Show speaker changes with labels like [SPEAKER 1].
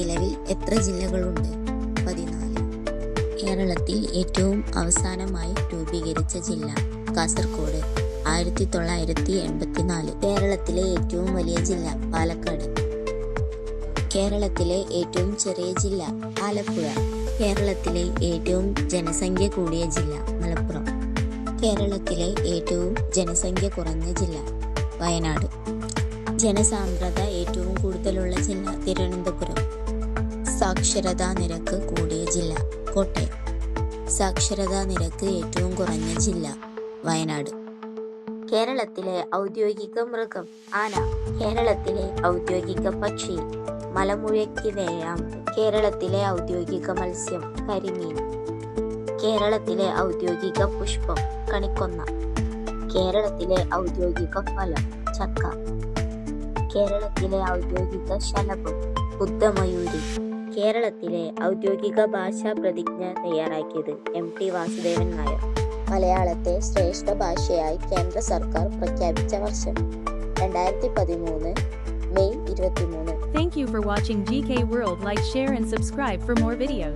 [SPEAKER 1] നിലവിൽ എത്ര ജില്ലകളുണ്ട്? പതിനാല്. കേരളത്തിൽ ഏറ്റവും അവസാനമായി രൂപീകരിച്ച ജില്ല കാസർഗോഡ് ആയിരത്തി തൊള്ളായിരത്തി എൺപത്തിനാല് കേരളത്തിലെ ഏറ്റവും വലിയ ജില്ല പാലക്കാട്. കേരളത്തിലെ ഏറ്റവും ചെറിയ ജില്ല ആലപ്പുഴ. കേരളത്തിലെ ഏറ്റവും ജനസംഖ്യ കൂടിയ ജില്ല മലപ്പുറം. കേരളത്തിലെ ഏറ്റവും ജനസംഖ്യ കുറഞ്ഞ ജില്ല വയനാട്. ജനസാന്ദ്രത ഏറ്റവും കൂടുതലുള്ള ജില്ല തിരുവനന്തപുരം. സാക്ഷരതാ നിരക്ക് കൂടിയ ജില്ല കോട്ടയം. സാക്ഷരതാ നിരക്ക് ഏറ്റവും കുറഞ്ഞ ജില്ല വയനാട്. കേരളത്തിലെ ഔദ്യോഗിക മൃഗം ആന. കേരളത്തിലെ ഔദ്യോഗിക പക്ഷി മലമുഴയ്ക്ക് വേഴാം. കേരളത്തിലെ ഔദ്യോഗിക മത്സ്യം കരിമീൻ. കേരളത്തിലെ ഔദ്യോഗിക പുഷ്പം കണിക്കൊന്ന. കേരളത്തിലെ ഔദ്യോഗിക ഫലം ചക്ക. കേരളത്തിലെ ഔദ്യോഗിക ശലഭം ബുദ്ധമയൂരി. കേരളത്തിലെ ഔദ്യോഗിക ഭാഷാ പ്രതിജ്ഞ തയ്യാറാക്കിയത് എം ടി വാസുദേവൻ നായർ. മലയാളത്തെ ശ്രേഷ്ഠ ഭാഷയായി കേന്ദ്ര സർക്കാർ പ്രഖ്യാപിച്ച വർഷം രണ്ടായിരത്തി പതിമൂന്ന് മെയ് ഇരുപത്തിമൂന്ന്.
[SPEAKER 2] Thank you for watching GK world Like, share and subscribe for more videos.